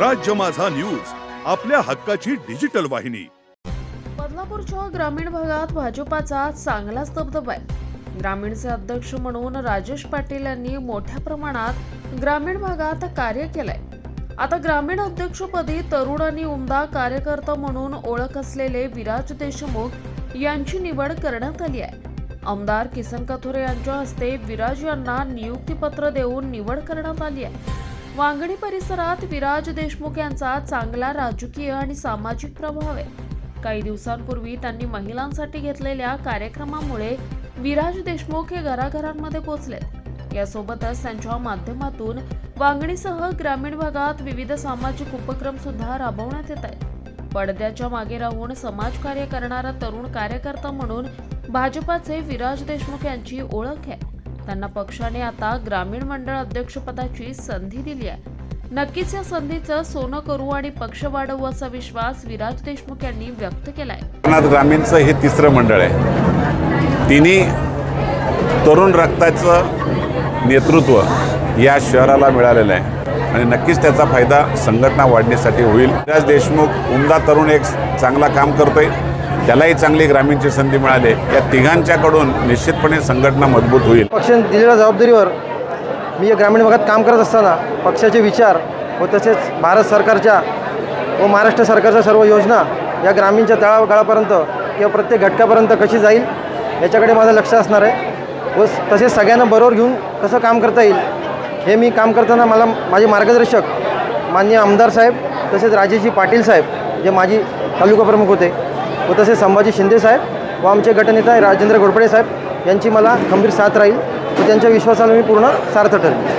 राज्य माझा न्यूज आपल्या हक्काची डिजिटल वाहिनी. बदलापूरच्या ग्रामीण भागात भाजपाचा चांगलाच दबदबा आहे ग्रामीणचे अध्यक्ष म्हणून राजेश पाटील यांनी मोठ्या प्रमाणात ग्रामीण भागात कार्य केलंय. आता ग्रामीण अध्यक्षपदी तरुण आणि उमदा कार्यकर्ता म्हणून ओळख असलेले विराज देशमुख यांची निवड करण्यात आली आहे. आमदार किसन कथोरे यांच्या हस्ते विराज यांना नियुक्तीपत्र देऊन निवड करण्यात आली आहे. वांगणी परिसरात विराज देशमुख यांचा चांगला राजकीय आणि सामाजिक प्रभाव आहे. काही दिवसांपूर्वी त्यांनी महिलांसाठी घेतलेल्या कार्यक्रमामुळे विराज देशमुख हे घराघरांमध्ये पोचले यासोबतच त्यांच्या माध्यमातून वांगणीसह ग्रामीण भागात विविध सामाजिक उपक्रम सुद्धा राबवण्यात येत आहेत. पडद्याच्या मागे राहून समाजकार्य करणारा तरुण कार्यकर्ता म्हणून भाजपाचे विराज देशमुख यांची ओळख आहे. त्यांना पक्षाने आता ग्रामीण मंडळ अध्यक्षपदाची संधी दिली आहे. नक्कीच या संधीचं सोनं करू आणि पक्ष वाढवू असा विश्वास विराज देशमुख यांनी व्यक्त केलाय. ग्रामीणचं हे तिसरं मंडळ आहे. तिन्ही तरुण रक्ताचं नेतृत्व या शहराला मिळालेलं आहे. आणि नक्कीच त्याचा फायदा संघटना वाढण्यासाठी होईल. विराज देशमुख उमदा तरुण एक चांगला काम करतोय. त्यालाही चांगली ग्रामीणची संधी मिळाली. या तिघांच्याकडून निश्चितपणे संघटना मजबूत होईल. पक्षाने दिलेल्या जबाबदारीवर मी या ग्रामीण भागात काम करत असताना पक्षाचे विचार व तसेच भारत सरकारच्या व महाराष्ट्र सरकारच्या सर्व योजना या ग्रामीणच्या तळागाळापर्यंत किंवा प्रत्येक घटकापर्यंत कशी जाईल याच्याकडे माझं लक्ष असणार आहे. व तसेच सगळ्यांना बरोबर घेऊन कसं काम करता येईल हे मी काम करताना मला माझे मार्गदर्शक माननीय आमदार साहेब तसेच राजेजी पाटील साहेब जे माझी तालुका प्रमुख होते व तसेच संभाजी शिंदे साहेब व आमचे गटनेता राजेंद्र घोरपडे साहेब यांची मला खंबीर साथ राहील व त्यांच्या विश्वासाला मी पूर्ण सार्थ ठरेल